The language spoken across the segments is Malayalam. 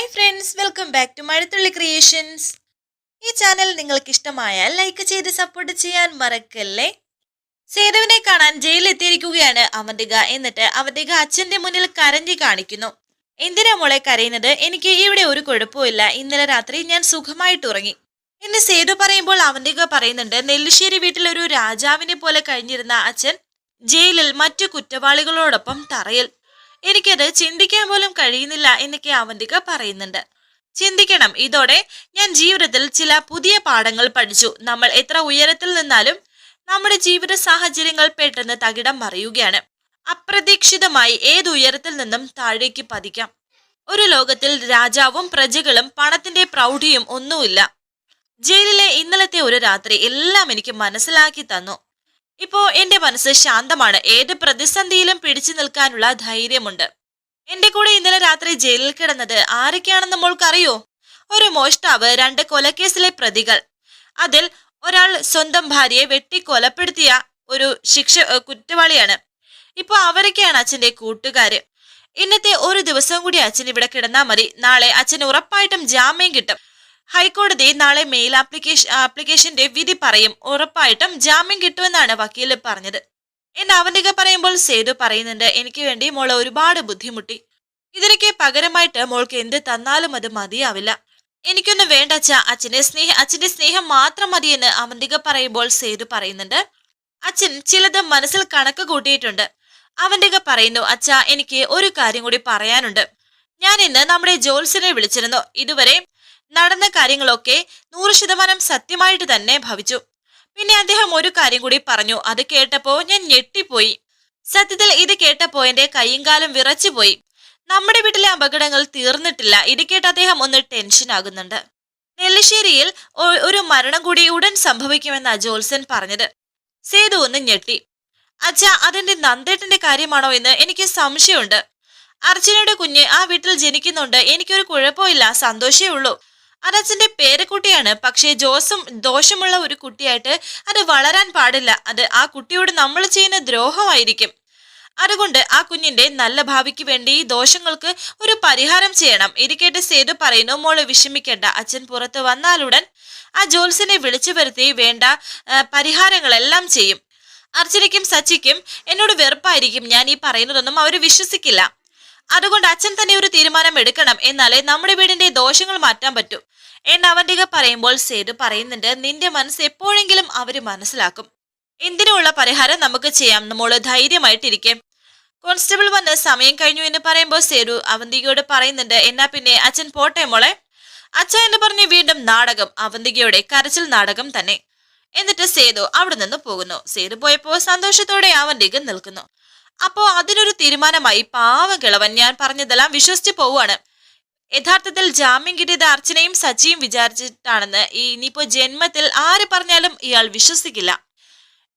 Hi friends welcome back to Mazhathulli creations ഈ ചാനൽ നിങ്ങൾക്ക് ഇഷ്ടമായാൽ ലൈക്ക് ചെയ്ത് സപ്പോർട്ട് ചെയ്യാൻ മറക്കല്ലേ? സേതുവിനെ കാണാൻ ജയിലിലെത്തിയിരിക്കുകയാണ് അവന്തിക എന്നിട്ട് അവന്തിക അച്ഛന്റെ മുന്നിൽ കരഞ്ഞി കാണിക്കുന്നു. എന്തിനാ മോളെ കരയുന്നത്? എനിക്ക് ഇവിടെ ഒരു കുഴപ്പമില്ല ഇന്നലെ രാത്രി ഞാൻ സുഖമായിട്ട് ഉറങ്ങി. എന്ന് സേതു പറയുമ്പോൾ അവന്തിക പറയുന്നുണ്ട് നെല്ലിശ്ശേരി വീട്ടിൽ ഒരു രാജാവിനെ പോലെ കഴിഞ്ഞിരുന്ന അച്ഛൻ ജയിലിൽ മറ്റു കുറ്റവാളികളോടൊപ്പം തറയിൽ എനിക്കത് ചിന്തിക്കാൻ പോലും കഴിയുന്നില്ല എന്നൊക്കെ അവന്തിക പറയുന്നുണ്ട്. ചിന്തിക്കണം. ഇതോടെ ഞാൻ ജീവിതത്തിൽ ചില പുതിയ പാഠങ്ങൾ പഠിച്ചു. നമ്മൾ എത്ര ഉയരത്തിൽ നിന്നാലും നമ്മുടെ ജീവിത സാഹചര്യങ്ങൾ പെട്ടെന്ന് തകിടം മറിയുകയാണ്. അപ്രതീക്ഷിതമായി ഏത് ഉയരത്തിൽ നിന്നും താഴേക്ക് പതിക്കാം. ഒരു ലോകത്തിൽ രാജാവും പ്രജകളും പണത്തിന്റെ പ്രൗഢിയും ഒന്നുമില്ല. ജയിലിലെ ഇന്നലത്തെ ഒരു രാത്രി എല്ലാം എനിക്ക് മനസ്സിലാക്കി തന്നു. ഇപ്പോ എന്റെ മനസ്സ് ശാന്തമാണ്. ഏത് പ്രതിസന്ധിയിലും പിടിച്ചു നിൽക്കാനുള്ള ധൈര്യമുണ്ട്. എന്റെ കൂടെ ഇന്നലെ രാത്രി ജയിലിൽ കിടന്നത് ആരൊക്കെയാണെന്ന് മോൾക്കറിയോ? ഒരു മോഷ്ടാവ് രണ്ട് കൊലക്കേസിലെ പ്രതികൾ. അതിൽ ഒരാൾ സ്വന്തം ഭാര്യയെ വെട്ടി കൊലപ്പെടുത്തിയ ഒരു ശിക്ഷ കുറ്റവാളിയാണ്. ഇപ്പൊ അവരൊക്കെയാണ് അച്ഛന്റെ കൂട്ടുകാര്. ഇന്നത്തെ ഒരു ദിവസം കൂടി അച്ഛൻ ഇവിടെ കിടന്നാ മതി. നാളെ അച്ഛന് ഉറപ്പായിട്ടും ജാമ്യം കിട്ടും. ഹൈക്കോടതി നാളെ മെയിൽ ആപ്ലിക്കേഷൻ ആപ്ലിക്കേഷന്റെ വിധി പറയും. ഉറപ്പായിട്ടും ജാമ്യം കിട്ടുമെന്നാണ് വക്കീൽ പറഞ്ഞത്. എന്ന് അവന്തിക പറയുമ്പോൾ സേതു പറയുന്നുണ്ട് എനിക്ക് വേണ്ടി മോൾ ഒരുപാട് ബുദ്ധിമുട്ടി. ഇതിനൊക്കെ പകരമായിട്ട് മോൾക്ക് എന്ത് തന്നാലും അത് മതിയാവില്ല. എനിക്കൊന്നും വേണ്ട അച്ഛ. അച്ഛന്റെ സ്നേഹം അച്ഛന്റെ സ്നേഹം മാത്രം മതിയെന്ന് അവന്തിക പറയുമ്പോൾ സേതു പറയുന്നുണ്ട്. അച്ഛൻ ചിലത് മനസ്സിൽ കണക്ക് കൂട്ടിയിട്ടുണ്ട്. അവന്തിക പറയുന്നു അച്ഛ എനിക്ക് ഒരു കാര്യം കൂടി പറയാനുണ്ട്. ഞാൻ ഇന്ന് നമ്മുടെ ജോൽസിനെ വിളിച്ചിരുന്നു. ഇതുവരെ നടന്ന കാര്യങ്ങളൊക്കെ നൂറ് ശതമാനം സത്യമായിട്ട് തന്നെ ഭവിച്ചു. പിന്നെ അദ്ദേഹം ഒരു കാര്യം കൂടി പറഞ്ഞു. അത് കേട്ടപ്പോ ഞാൻ ഞെട്ടിപ്പോയി. സത്യത്തിൽ ഇത് കേട്ടപ്പോ എന്റെ കൈയും കാലും വിറച്ചുപോയി. നമ്മുടെ വീട്ടിലെ അപകടങ്ങൾ തീർന്നിട്ടില്ല. ഇത് കേട്ട് അദ്ദേഹം ഒന്ന് ടെൻഷൻ ആകുന്നുണ്ട്. നെല്ലിശ്ശേരിയിൽ ഒരു മരണം കൂടി ഉടൻ സംഭവിക്കുമെന്ന ജോൽസൻ പറഞ്ഞത്. സേതു ഒന്ന് ഞെട്ടി. അച്ഛ അതെന്റെ നന്ദേട്ടന്റെ കാര്യമാണോ എന്ന് എനിക്ക് സംശയമുണ്ട്. അർച്ചനയുടെ കുഞ്ഞ് ആ വീട്ടിൽ ജനിക്കുന്നുണ്ട്. എനിക്കൊരു കുഴപ്പമില്ല. സന്തോഷേ ഉള്ളൂ. അത് അച്ഛന്റെ പേരക്കുട്ടിയാണ് പക്ഷേ ജോസും ദോഷമുള്ള ഒരു കുട്ടിയായിട്ട് അത് വളരാൻ പാടില്ല. അത് ആ കുട്ടിയോട് നമ്മൾ ചെയ്യുന്ന ദ്രോഹമായിരിക്കും. അതുകൊണ്ട് ആ കുഞ്ഞിന്റെ നല്ല ഭാവിക്ക് വേണ്ടി ഈ ദോഷങ്ങൾക്ക് ഒരു പരിഹാരം ചെയ്യണം. ഇരിക്കേട്ട് സേതു പറയുന്നു മോൾ വിഷമിക്കേണ്ട. അച്ഛൻ പുറത്ത് വന്നാലുടൻ ആ ജോൽസിനെ വിളിച്ചു വരുത്തി വേണ്ട പരിഹാരങ്ങളെല്ലാം ചെയ്യും. അർച്ചനയ്ക്കും സച്ചിക്കും എന്നോട് വെറുപ്പായിരിക്കും. ഞാൻ ഈ പറയുന്നതൊന്നും അവർ വിശ്വസിക്കില്ല. അതുകൊണ്ട് അച്ഛൻ തന്നെ ഒരു തീരുമാനം എടുക്കണം. എന്നാലേ നമ്മുടെ വീടിന്റെ ദോഷങ്ങൾ മാറ്റാൻ പറ്റൂ. എന്ന് പറയുമ്പോൾ സേതു പറയുന്നുണ്ട് നിന്റെ മനസ്സ് എപ്പോഴെങ്കിലും അവർ മനസ്സിലാക്കും. എന്തിനുള്ള പരിഹാരം നമുക്ക് ചെയ്യാം. നമ്മൾ ധൈര്യമായിട്ടിരിക്കെ. കോൺസ്റ്റബിൾ വന്ന് സമയം കഴിഞ്ഞു എന്ന് പറയുമ്പോൾ സേതു അവന്തികയോട് പറയുന്നുണ്ട് എന്നാ പിന്നെ അച്ഛൻ പോട്ടെ മോളെ? അച്ഛ എന്ന് പറഞ്ഞ് വീണ്ടും നാടകം അവന്തികയുടെ കരച്ചിൽ നാടകം തന്നെ. എന്നിട്ട് സേതു അവിടെ നിന്ന് പോകുന്നു. സേതു പോയപ്പോ സന്തോഷത്തോടെ അവന്തിക നിൽക്കുന്നു. അപ്പോ അതിനൊരു തീരുമാനമായി പാവ കിളവൻ ഞാൻ പറഞ്ഞതെല്ലാം വിശ്വസിച്ച് പോവുകയാണ്. യഥാർത്ഥത്തിൽ ജാമ്യം കിട്ടിയത് അർച്ചനയും സച്ചിയും വിചാരിച്ചിട്ടാണെന്ന് ഇനിയിപ്പോ ജന്മത്തിൽ ആര് പറഞ്ഞാലും ഇയാൾ വിശ്വസിക്കില്ല.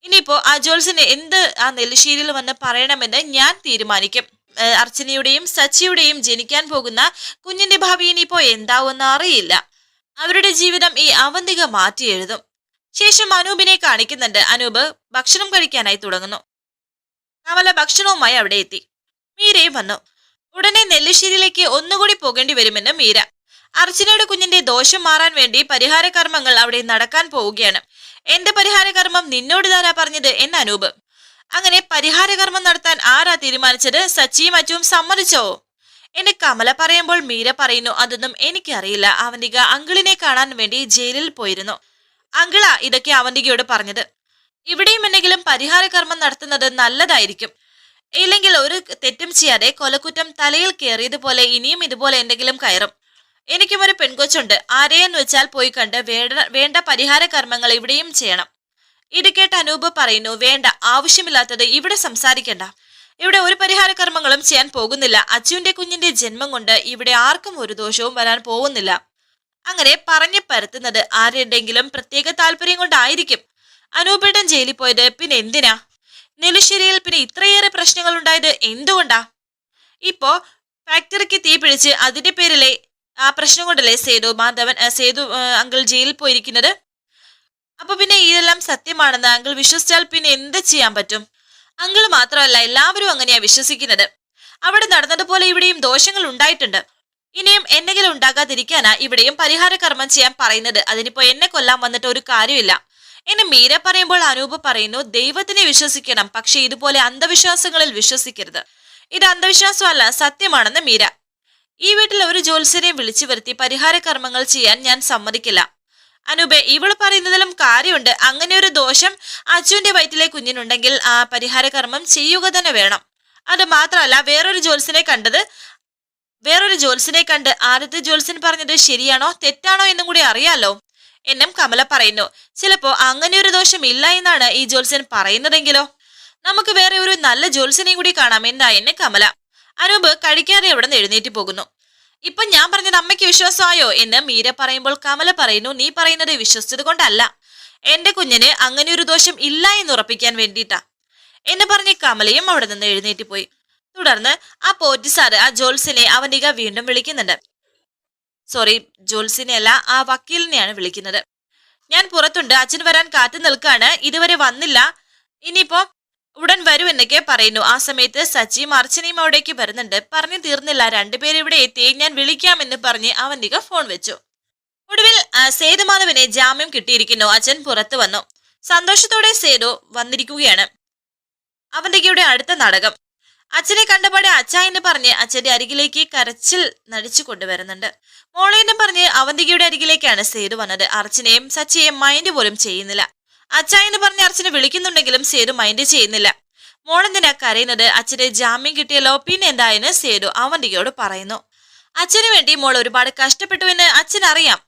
ഇനിയിപ്പോ ആ ജോൽസിന് എന്ത് ആ നെല്ലിശ്ശേരിയിൽ വന്ന് പറയണമെന്ന് ഞാൻ തീരുമാനിക്കും. അർച്ചനയുടെയും സച്ചിയുടെയും ജനിക്കാൻ പോകുന്ന കുഞ്ഞിന്റെ ഭാവി ഇനിയിപ്പോ എന്താവുമെന്ന് അറിയില്ല. അവരുടെ ജീവിതം ഈ അവന്തിക മാറ്റി എഴുതും. ശേഷം അനൂപിനെ കാണിക്കുന്നുണ്ട്. അനൂപ് ഭക്ഷണം കഴിക്കാനായി തുടങ്ങുന്നു. കമല ഭക്ഷണവുമായി അവിടെ എത്തി. മീരയും വന്നു. ഉടനെ നെല്ലിശ്ശേരിയിലേക്ക് ഒന്നുകൂടി പോകേണ്ടി വരുമെന്ന് മീര. അർച്ചനയുടെ കുഞ്ഞിന്റെ ദോഷം മാറാൻ വേണ്ടി പരിഹാര കർമ്മങ്ങൾ അവിടെ നടക്കാൻ പോവുകയാണ്. എന്റെ പരിഹാര കർമ്മം നിന്നോട് താരാ പറഞ്ഞത്? എന്ന് അനൂപ്. അങ്ങനെ പരിഹാര കർമ്മം നടത്താൻ ആരാ തീരുമാനിച്ചത്? സച്ചിയും അച്ചുവും സമ്മതിച്ചോ? എന്നെ കമല പറയുമ്പോൾ മീര പറയുന്നു അതൊന്നും എനിക്കറിയില്ല. അവന്തിക അങ്കിളിനെ കാണാൻ വേണ്ടി ജയിലിൽ പോയിരുന്നു. അങ്കിളാ ഇതൊക്കെ അവന്തികയോട് പറഞ്ഞത്. ഇവിടെയും എന്തെങ്കിലും പരിഹാര കർമ്മം നടത്തുന്നത് നല്ലതായിരിക്കും. ഇല്ലെങ്കിൽ ഒരു തെറ്റും ചെയ്യാതെ കൊലക്കുറ്റം തലയിൽ കയറിയതുപോലെ ഇനിയും ഇതുപോലെ എന്തെങ്കിലും കയറും. എനിക്കും ഒരു പെൺകൊച്ചുണ്ട്. ആരെയെന്ന് വെച്ചാൽ പോയി കണ്ട് വേണ്ട വേണ്ട പരിഹാര കർമ്മങ്ങൾ ഇവിടെയും ചെയ്യണം. ഇത് കേട്ട് അനൂപ് പറയുന്നു വേണ്ട ആവശ്യമില്ലാത്തത് ഇവിടെ സംസാരിക്കണ്ട. ഇവിടെ ഒരു പരിഹാര കർമ്മങ്ങളും ചെയ്യാൻ പോകുന്നില്ല. അച്ചുവിന്റെ കുഞ്ഞിന്റെ ജന്മം കൊണ്ട് ഇവിടെ ആർക്കും ഒരു ദോഷവും വരാൻ പോകുന്നില്ല. അങ്ങനെ പറഞ്ഞു പരത്തുന്നത് ആരുടെങ്കിലും പ്രത്യേക താല്പര്യം കൊണ്ടായിരിക്കും. അനൂപേട്ടൻ ജയിലിൽ പോയത് പിന്നെ എന്തിനാ? നെല്ലിശ്ശേരിയിൽ പിന്നെ ഇത്രയേറെ പ്രശ്നങ്ങൾ ഉണ്ടായത് എന്തുകൊണ്ടാ? ഇപ്പോ ഫാക്ടറിക്ക് തീ പിടിച്ച് അതിന്റെ പേരിലെ ആ പ്രശ്നം കൊണ്ടല്ലേ സേതു മാധവൻ സേതു അങ്കിൾ ജയിലിൽ പോയിരിക്കുന്നത്? അപ്പൊ പിന്നെ ഇതെല്ലാം സത്യമാണെന്ന് അങ്കിൾ വിശ്വസിച്ചാൽ പിന്നെ എന്ത് ചെയ്യാൻ പറ്റും? അങ്കിൾ മാത്രമല്ല എല്ലാവരും അങ്ങനെയാ വിശ്വസിക്കുന്നത്. അവിടെ നടന്നതുപോലെ ഇവിടെയും ദോഷങ്ങൾ ഉണ്ടായിട്ടുണ്ട്. ഇനിയും എന്തെങ്കിലും ഉണ്ടാകാതിരിക്കാനാ ഇവിടെയും പരിഹാര കർമ്മം ചെയ്യാൻ പറയുന്നത്. അതിനിപ്പോ എന്നെ കൊല്ലാൻ വന്നിട്ട് ഒരു കാര്യമില്ല. എന്നെ മീര പറയുമ്പോൾ അനൂപ് പറയുന്നു ദൈവത്തിനെ വിശ്വസിക്കണം പക്ഷെ ഇതുപോലെ അന്ധവിശ്വാസങ്ങളിൽ വിശ്വസിക്കരുത്. ഇത് അന്ധവിശ്വാസമല്ല സത്യമാണെന്ന് മീര. ഈ വീട്ടിൽ ഒരു ജ്യോത്സ്യനെ വിളിച്ചു വരുത്തി പരിഹാര കർമ്മങ്ങൾ ചെയ്യാൻ ഞാൻ സമ്മതിക്കില്ല. അനൂപെ ഇവൾ പറയുന്നതിലും കാര്യമുണ്ട്. അങ്ങനെ ഒരു ദോഷം അച്ചുവിന്റെ വയറ്റിലെ കുഞ്ഞിനുണ്ടെങ്കിൽ ആ പരിഹാര കർമ്മം ചെയ്യുക തന്നെ വേണം. അത് മാത്രമല്ല വേറൊരു ജ്യോത്സ്യനെ കണ്ടത് വേറൊരു ജ്യോത്സ്യനെ കണ്ട് ആദ്യത്തെ ജ്യോത്സ്യൻ പറഞ്ഞത് ശരിയാണോ തെറ്റാണോ എന്നും കൂടി അറിയാലോ. എന്നും കമല പറയുന്നു. ചിലപ്പോ അങ്ങനെ ഒരു ദോഷം ഇല്ല എന്നാണ് ഈ ജ്യോത്സ്യൻ പറയുന്നതെങ്കിലോ? നമുക്ക് വേറെ ഒരു നല്ല ജ്യോത്സ്യനെയും കൂടി കാണാം എന്നാ എന്നെ കമല? അനൂപ് കഴിക്കാതെ അവിടെ നിന്ന് എഴുന്നേറ്റ് പോകുന്നു. ഇപ്പൊ ഞാൻ പറഞ്ഞത് അമ്മയ്ക്ക് വിശ്വാസമായോ എന്ന് മീര പറയുമ്പോൾ കമല പറയുന്നു നീ പറയുന്നത് വിശ്വസിച്ചത് കൊണ്ടല്ല. എന്റെ കുഞ്ഞിന് അങ്ങനെ ഒരു ദോഷം ഇല്ല എന്ന് ഉറപ്പിക്കാൻ വേണ്ടിയിട്ടാ. എന്ന് പറഞ്ഞ് കമലയും അവിടെ നിന്ന് എഴുന്നേറ്റ് പോയി. തുടർന്ന് ആ പോറ്റിസാറ് ആ ജോൽസിനെ അവനിക വീണ്ടും വിളിക്കുന്നുണ്ട്. സോറി ജോൽസിനെയല്ല ആ വക്കീലിനെയാണ് വിളിക്കുന്നത്. ഞാൻ പുറത്തുണ്ട് അച്ഛൻ വരാൻ കാത്തു നിൽക്കാണ് ഇതുവരെ വന്നില്ല. ഇനിയിപ്പോ ഉടൻ വരൂ എന്നൊക്കെ പറയുന്നു. ആ സമയത്ത് സച്ചിയും അർച്ചനയും അവിടേക്ക് വരുന്നുണ്ട്. പറഞ്ഞു തീർന്നില്ല രണ്ടുപേരും ഇവിടെ എത്തി ഞാൻ വിളിക്കാമെന്ന് പറഞ്ഞ് അവന്തിക ഫോൺ വെച്ചു. ഒടുവിൽ സേതുമാധവനെ ജാമ്യം കിട്ടിയിരിക്കുന്നു. അച്ഛൻ പുറത്തു വന്നു. സന്തോഷത്തോടെ സേതു വന്നിരിക്കുകയാണ്. അവന്തികയുടെ അടുത്ത നാടകം. അച്ഛനെ കണ്ടപാടെ അച്ഛ പറഞ്ഞ് അച്ഛന്റെ അരികിലേക്ക് കരച്ചിൽ നടിച്ചു കൊണ്ടുവരുന്നുണ്ട്. മോളെ പറഞ്ഞ് അവന്തികയുടെ അരികിലേക്കാണ് സേതു വന്നത്. അർച്ചനയും സച്ചിയെയും മൈൻഡ് പോലും ചെയ്യുന്നില്ല. അച്ഛ പറഞ്ഞ് അർച്ചന വിളിക്കുന്നുണ്ടെങ്കിലും സേതു മൈൻഡ് ചെയ്യുന്നില്ല. മോളെന്തിനാ കരയുന്നത്? അച്ഛന്റെ ജാമ്യം കിട്ടിയല്ലോ പിന്നെ എന്തായെന്ന് സേതു അവന്തികയോട് പറയുന്നു. അച്ഛന് വേണ്ടി മോൾ ഒരുപാട് കഷ്ടപ്പെട്ടു എന്ന് അച്ഛൻ അറിയാം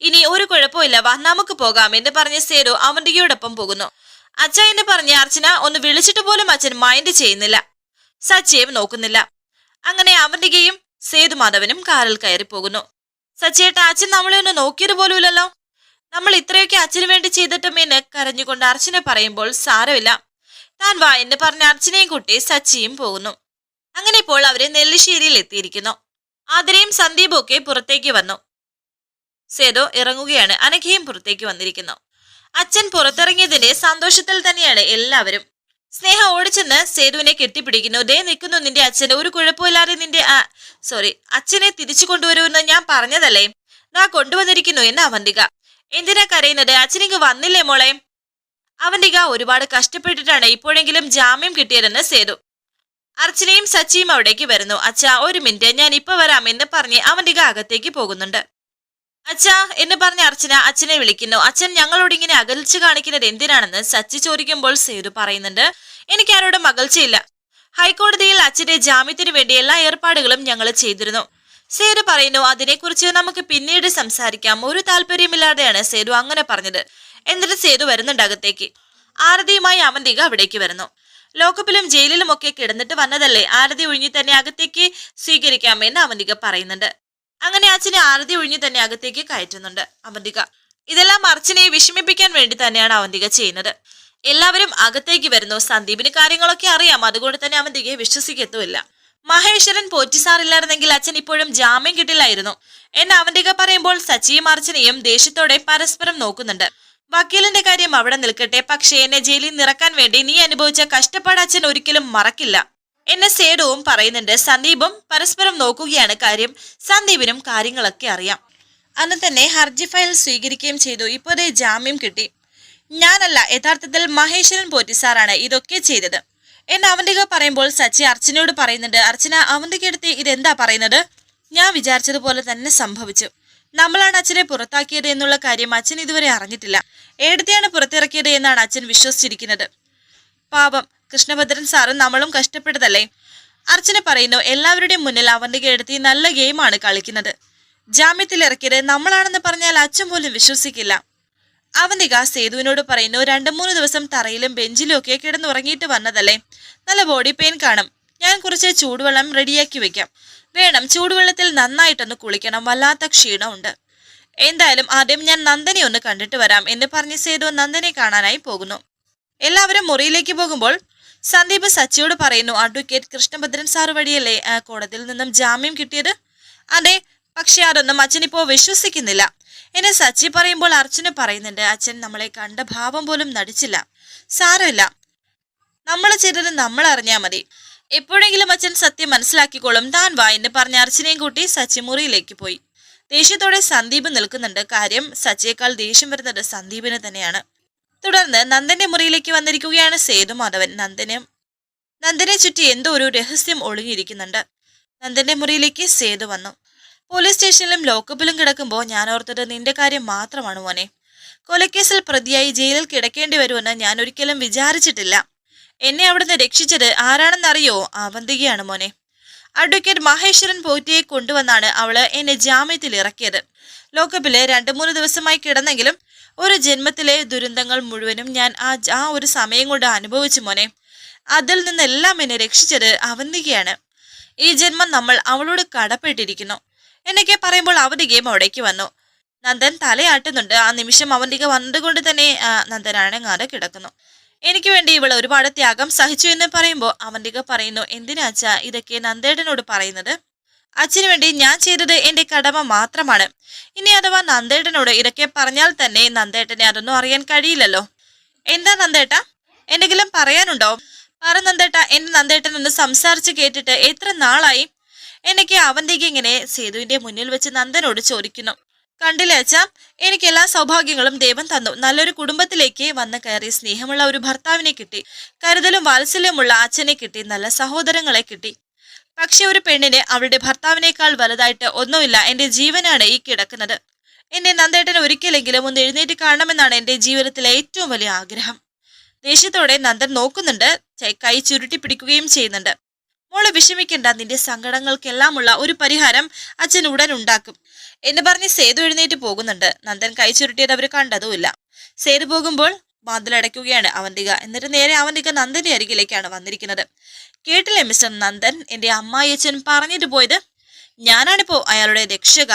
ഇനി ഒരു കുഴപ്പമില്ല വാ നമുക്ക് പോകാം എന്ന് പറഞ്ഞ് സേതു അവന്തികയോടൊപ്പം പോകുന്നു. അച്ഛ പറഞ്ഞ് അർച്ചന ഒന്ന് വിളിച്ചിട്ട് പോലും അച്ഛൻ മൈൻഡ് ചെയ്യുന്നില്ല. സച്ചിയും നോക്കുന്നില്ല. അങ്ങനെ അവന്തികയും സേതുമാധവനും കാറിൽ കയറി പോകുന്നു. സച്ചിയേട്ട അച്ഛൻ നമ്മളെ ഒന്ന് നോക്കിയത് പോലുമില്ലല്ലോ. നമ്മൾ ഇത്രയൊക്കെ അച്ഛനു വേണ്ടി ചെയ്തിട്ടും എന്ന് കരഞ്ഞുകൊണ്ട് അർച്ചന പറയുമ്പോൾ സാരമില്ല. താൻ വാ എന്ന് പറഞ്ഞ അർച്ചനയും കുട്ടി സച്ചിയും പോകുന്നു. അങ്ങനെ ഇപ്പോൾ അവരെ നെല്ലിശ്ശേരിയിൽ എത്തിയിരിക്കുന്നു. ആതിരയും സന്ദീപും ഒക്കെ പുറത്തേക്ക് വന്നു. സേതു ഇറങ്ങുകയാണ്. അനഘയും പുറത്തേക്ക് വന്നിരിക്കുന്നു. അച്ഛൻ പുറത്തിറങ്ങിയതിന്റെ സന്തോഷത്തിൽ തന്നെയാണ് എല്ലാവരും. സ്നേഹ ഓടിച്ചെന്ന് സേതുവിനെ കെട്ടിപ്പിടിക്കുന്നു. ദേ നിൽക്കുന്നു നിന്റെ അച്ഛൻ. ഒരു കുഴപ്പമില്ലാതെ നിന്റെ സോറി അച്ഛനെ തിരിച്ചു കൊണ്ടുവരുമെന്ന് ഞാൻ പറഞ്ഞതല്ലേ? നാ കൊണ്ടുവന്നിരിക്കുന്നു എന്ന് അവന്തിക. എന്തിനാ കരയുന്നത്? അച്ഛനിങ്ങ് വന്നില്ലേ മോളെ? അവന്തിക ഒരുപാട് കഷ്ടപ്പെട്ടിട്ടാണ് ഇപ്പോഴെങ്കിലും ജാമ്യം കിട്ടിയതെന്ന് സേതു. അർച്ചനയും സച്ചിയും അവിടേക്ക് വരുന്നു. അച്ഛാ ഒരു മിനിറ്റ്. ഞാൻ ഇപ്പൊ വരാമെന്ന് പറഞ്ഞ് അവന്തിക അകത്തേക്ക് പോകുന്നുണ്ട്. അച്ഛാ എന്ന് പറഞ്ഞ അർച്ചന അച്ഛനെ വിളിക്കുന്നു. അച്ഛൻ ഞങ്ങളോട് ഇങ്ങനെ അകൽച്ച കാണിക്കുന്നത് എന്തിനാണെന്ന് സച്ചി ചോദിക്കുമ്പോൾ സേതു പറയുന്നുണ്ട്. എനിക്ക് ആരോടും അകൽച്ചയില്ല. ഹൈക്കോടതിയിൽ അച്ഛന്റെ ജാമ്യത്തിന് വേണ്ടി എല്ലാ ഏർപ്പാടുകളും ഞങ്ങൾ ചെയ്തിരുന്നു. സേതു പറയുന്നു അതിനെക്കുറിച്ച് നമുക്ക് പിന്നീട് സംസാരിക്കാം. ഒരു താല്പര്യമില്ലാതെയാണ് സേതു അങ്ങനെ പറഞ്ഞത്. എന്നിട്ട് സേതു വരുന്നുണ്ട് അകത്തേക്ക്. ആരതിയുമായി അവന്തിക അവിടേക്ക് വരുന്നു. ലോക്കപ്പിലും ജയിലിലും ഒക്കെ കിടന്നിട്ട് വന്നതല്ലേ ആരതി ഒഴിഞ്ഞു തന്നെ അകത്തേക്ക് സ്വീകരിക്കാമെന്ന് അവന്തിക പറയുന്നുണ്ട്. അങ്ങനെ അച്ഛനെ ആരതി ഒഴിഞ്ഞു തന്നെ അകത്തേക്ക് കയറ്റുന്നുണ്ട് അവന്തിക. ഇതെല്ലാം അർച്ചനയെ വിഷമിപ്പിക്കാൻ വേണ്ടി തന്നെയാണ് അവന്തിക ചെയ്യുന്നത്. എല്ലാവരും അകത്തേക്ക് വരുന്നു. സന്ദീപിന് കാര്യങ്ങളൊക്കെ അറിയാം. അതുകൊണ്ട് തന്നെ അവന്തികയെ വിശ്വസിക്കത്തുമില്ല. മഹേശ്വരൻ പോറ്റിസാറില്ലായിരുന്നെങ്കിൽ അച്ഛൻ ഇപ്പോഴും ജാമ്യം കിട്ടില്ലായിരുന്നു. എന്ന് അവന്തിക പറയുമ്പോൾ സച്ചിയും അർച്ചനയും ദേഷ്യത്തോടെ പരസ്പരം നോക്കുന്നുണ്ട്. വക്കീലിന്റെ കാര്യം അവിടെ നിൽക്കട്ടെ. പക്ഷേ എന്നെ ജയിലിൽ നിറക്കാൻ വേണ്ടി നീ അനുഭവിച്ച കഷ്ടപ്പാട് അച്ഛൻ ഒരിക്കലും മറക്കില്ല. എന്നെ സേഡുവും പറയുന്നുണ്ട് സന്ദീപും പരസ്പരം നോക്കുകയാണ് കാര്യം. സന്ദീപിനും കാര്യങ്ങളൊക്കെ അറിയാം. അന്ന് തന്നെ ഹർജി ഫയൽ സ്വീകരിക്കുകയും ചെയ്തു. ഇപ്പോൾ ദേ ജാമ്യം കിട്ടി. ഞാനല്ല യഥാർത്ഥത്തിൽ മഹേശ്വരൻ പോറ്റിസാറാണ് ഇതൊക്കെ ചെയ്തത്. എന്നെ അവന്തിക പറയുമ്പോൾ സച്ചി അർച്ചനയോട് പറയുന്നുണ്ട് അർച്ചന അവന്തിക അടുത്ത് ഇതെന്താ പറയുന്നത്? ഞാൻ വിചാരിച്ചതുപോലെ തന്നെ സംഭവിച്ചു. നമ്മളാണ് അച്ഛനെ പുറത്താക്കിയത് എന്നുള്ള കാര്യം അച്ഛൻ ഇതുവരെ അറിഞ്ഞിട്ടില്ല. ഏടത്തെയാണ് പുറത്തിറക്കിയത് എന്നാണ് അച്ഛൻ വിശ്വസിച്ചിരിക്കുന്നത്. പാപം. കൃഷ്ണഭദ്രൻ സാറും നമ്മളും കഷ്ടപ്പെട്ടതല്ലേ? അർച്ചന പറയുന്നു എല്ലാവരുടെയും മുന്നിൽ അവന്തിക എടുത്തി നല്ല ഗെയിമാണ് കളിക്കുന്നത്. ജാമ്യത്തിൽ ഇറക്കിയത് നമ്മളാണെന്ന് പറഞ്ഞാൽ അച്ഛൻ പോലും വിശ്വസിക്കില്ല. അവന്തിക സേതുവിനോട് പറയുന്നു രണ്ടു മൂന്ന് ദിവസം തറയിലും ബെഞ്ചിലും ഒക്കെ കിടന്നുറങ്ങിയിട്ട് വന്നതല്ലേ? നല്ല ബോഡി പെയിൻ കാണും. ഞാൻ കുറച്ച് ചൂടുവെള്ളം റെഡിയാക്കി വെക്കാം. വേണം ചൂടുവെള്ളത്തിൽ നന്നായിട്ടൊന്ന് കുളിക്കണം. വല്ലാത്ത ക്ഷീണമുണ്ട്. എന്തായാലും ആദ്യം ഞാൻ നന്ദനെ ഒന്ന് കണ്ടിട്ട് വരാം എന്ന് പറഞ്ഞ് സേതു നന്ദനെ കാണാനായി പോകുന്നു. എല്ലാവരും മുറിയിലേക്ക് പോകുമ്പോൾ സന്ദീപ് സച്ചിയോട് പറയുന്നു അഡ്വക്കേറ്റ് കൃഷ്ണഭദ്രൻ സാർ വഴിയല്ലേ കോടതിയിൽ നിന്നും ജാമ്യം കിട്ടിയത്? അതെ പക്ഷെ അതൊന്നും അച്ഛനിപ്പോ വിശ്വസിക്കുന്നില്ല. എന്നെ സച്ചി പറയുമ്പോൾ അർച്ചന പറയുന്നുണ്ട് അച്ഛൻ നമ്മളെ കണ്ട ഭാവം പോലും നടിച്ചില്ല സാരമില്ല. നമ്മൾ ചെയ്തത് നമ്മൾ അറിഞ്ഞാൽ മതി. എപ്പോഴെങ്കിലും അച്ഛൻ സത്യം മനസ്സിലാക്കിക്കോളും. താൻ വാ എന്ന് പറഞ്ഞ അർച്ചനയും കൂട്ടി സച്ചി മുറിയിലേക്ക് പോയി. ദേഷ്യത്തോടെ സന്ദീപ് നിൽക്കുന്നുണ്ട്. കാര്യം സച്ചിയേക്കാൾ ദേഷ്യം വരുന്നത് സന്ദീപിന് തന്നെയാണ്. തുടർന്ന് നന്ദന്റെ മുറിയിലേക്ക് വന്നിരിക്കുകയാണ് സേതു മാധവൻ. നന്ദനെ നന്ദനെ ചുറ്റി എന്തോ ഒരു രഹസ്യം ഒളിഞ്ഞിരിക്കുന്നുണ്ട്. നന്ദന്റെ മുറിയിലേക്ക് സേതു വന്നു. പോലീസ് സ്റ്റേഷനിലും ലോക്കപ്പിലും കിടക്കുമ്പോൾ ഞാൻ ഓർത്തത് നിന്റെ കാര്യം മാത്രമാണ് മോനെ. കൊലക്കേസിൽ പ്രതിയായി ജയിലിൽ കിടക്കേണ്ടി വരുമെന്ന് ഞാൻ ഒരിക്കലും വിചാരിച്ചിട്ടില്ല. എന്നെ അവിടുന്ന് രക്ഷിച്ചത് ആരാണെന്നറിയോ? അവന്തികയാണ് മോനെ. അഡ്വക്കേറ്റ് മഹേശ്വരൻ പോറ്റിയെ കൊണ്ടുവന്നാണ് അവൾ എന്നെ ജാമ്യത്തിൽ ഇറക്കിയത്. ലോക്കപ്പിൽ രണ്ടു മൂന്ന് ദിവസമായി കിടന്നെങ്കിലും ഒരു ജന്മത്തിലെ ദുരന്തങ്ങൾ മുഴുവനും ഞാൻ ആ ആ ഒരു സമയം കൊണ്ട് അനുഭവിച്ചു മോനെ. അതിൽ നിന്നെല്ലാം എന്നെ രക്ഷിച്ചത് അവന്തികയാണ് ഈ ജന്മം നമ്മൾ അവളോട് കടപ്പെട്ടിരിക്കുന്നു. എന്നൊക്കെ പറയുമ്പോൾ അവന്തികയും അവിടേക്ക് വന്നു. നന്ദൻ തലയാട്ടുന്നുണ്ട്. ആ നിമിഷം അവന്തിക വന്നതുകൊണ്ട് തന്നെ നന്ദൻ അണങ്ങാതെ കിടക്കുന്നു. എനിക്ക് വേണ്ടി ഇവൾ ഒരുപാട് ത്യാഗം സഹിച്ചു എന്ന് പറയുമ്പോൾ അവന്തിക പറയുന്നു എന്തിനാച്ചാ ഇതൊക്കെ നന്ദേടനോട് പറയുന്നത്? അച്ഛന് വേണ്ടി ഞാൻ ചെയ്തത് എന്റെ കടമ മാത്രമാണ്. ഇനി അഥവാ നന്ദേട്ടനോട് ഇതൊക്കെ പറഞ്ഞാൽ തന്നെ നന്ദേട്ടനെ അതൊന്നും അറിയാൻ കഴിയില്ലല്ലോ. എന്താ നന്ദേട്ട? എന്തെങ്കിലും പറയാനുണ്ടോ? പറ നന്ദേട്ട എന്റെ നന്ദേട്ടൻ ഒന്ന് സംസാരിച്ച് കേട്ടിട്ട് എത്ര നാളായി? എന്നൊക്കെ അവന്തിക്ക് ഇങ്ങനെ സേതുവിന്റെ മുന്നിൽ വെച്ച് നന്ദനോട് ചോദിക്കുന്നു. കണ്ടില്ലേ അച്ഛ? എനിക്ക് എല്ലാ സൗഭാഗ്യങ്ങളും ദൈവം തന്നു. നല്ലൊരു കുടുംബത്തിലേക്ക് വന്ന് കയറി സ്നേഹമുള്ള ഒരു ഭർത്താവിനെ കിട്ടി. കരുതലും വാത്സല്യമുള്ള അച്ഛനെ കിട്ടി. നല്ല സഹോദരങ്ങളെ കിട്ടി. പക്ഷെ ഒരു പെണ്ണിന് അവളുടെ ഭർത്താവിനേക്കാൾ വലുതായിട്ട് ഒന്നുമില്ല. എന്റെ ജീവനാണ് ഈ കിടക്കുന്നത്. എന്നെ നന്ദേട്ടൻ ഒരിക്കലെങ്കിലും ഒന്ന് എഴുന്നേറ്റ് കാണണമെന്നാണ് എന്റെ ജീവിതത്തിലെ ഏറ്റവും വലിയ ആഗ്രഹം. ദേഷ്യത്തോടെ നന്ദൻ നോക്കുന്നുണ്ട്. കൈ ചുരുട്ടി പിടിക്കുകയും ചെയ്യുന്നുണ്ട്. മോളെ വിഷമിക്കേണ്ട. നിന്റെ സങ്കടങ്ങൾക്കെല്ലാമുള്ള ഒരു പരിഹാരം അച്ഛൻ ഉടൻ ഉണ്ടാക്കും. എന്ന് പറഞ്ഞ് സേതു എഴുന്നേറ്റ് പോകുന്നുണ്ട്. നന്ദൻ കൈ ചുരുട്ടിയത് അവർ കണ്ടതുമില്ല. സേതു പോകുമ്പോൾ വാതിലടയ്ക്കുകയാണ് അവന്തിക. എന്നിട്ട് നേരെ അവന്തിക നന്ദന്റെ അരികിലേക്കാണ് വന്നിരിക്കുന്നത്. കേട്ടില്ലേ മിസ്റ്റർ നന്ദൻ? എന്റെ അമ്മായിയച്ഛൻ പറഞ്ഞിട്ട് പോയത്? ഞാനാണിപ്പോ അയാളുടെ രക്ഷക.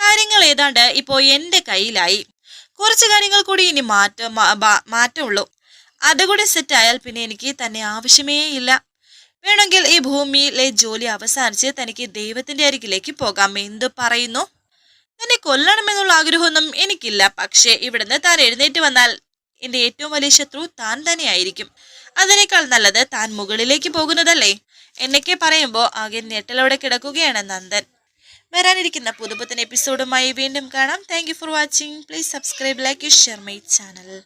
കാര്യങ്ങൾ ഏതാണ്ട് ഇപ്പോ എന്റെ കയ്യിലായി. കുറച്ച് കാര്യങ്ങൾ കൂടി ഇനി മാറ്റ മാറ്റമുള്ളൂ. അതുകൂടി സെറ്റ് ആയാൽ പിന്നെ എനിക്ക് തന്നെ ആവശ്യമേ ഇല്ല. വേണമെങ്കിൽ ഈ ഭൂമിയിലെ ജോലി അവസാനിച്ച് തനിക്ക് ദൈവത്തിന്റെ അരികിലേക്ക് പോകാം. എന്തു പറയുന്നു? തന്നെ കൊല്ലണമെന്നുള്ള ആഗ്രഹമൊന്നും എനിക്കില്ല. പക്ഷേ ഇവിടുന്ന് താൻ എഴുന്നേറ്റ് വന്നാൽ എന്റെ ഏറ്റവും വലിയ ശത്രു താൻ തന്നെയായിരിക്കും. അതിനേക്കാൾ നല്ലത് താൻ മുകളിലേക്ക് പോകുന്നതല്ലേ? എന്നൊക്കെ പറയുമ്പോൾ ആകെ ഞെട്ടലോടെ കിടക്കുകയാണ് നന്ദൻ. വരാനിരിക്കുന്ന പുതുപുത്തൻ എപ്പിസോഡുമായി വീണ്ടും കാണാം. Thank you for watching please subscribe like share my channel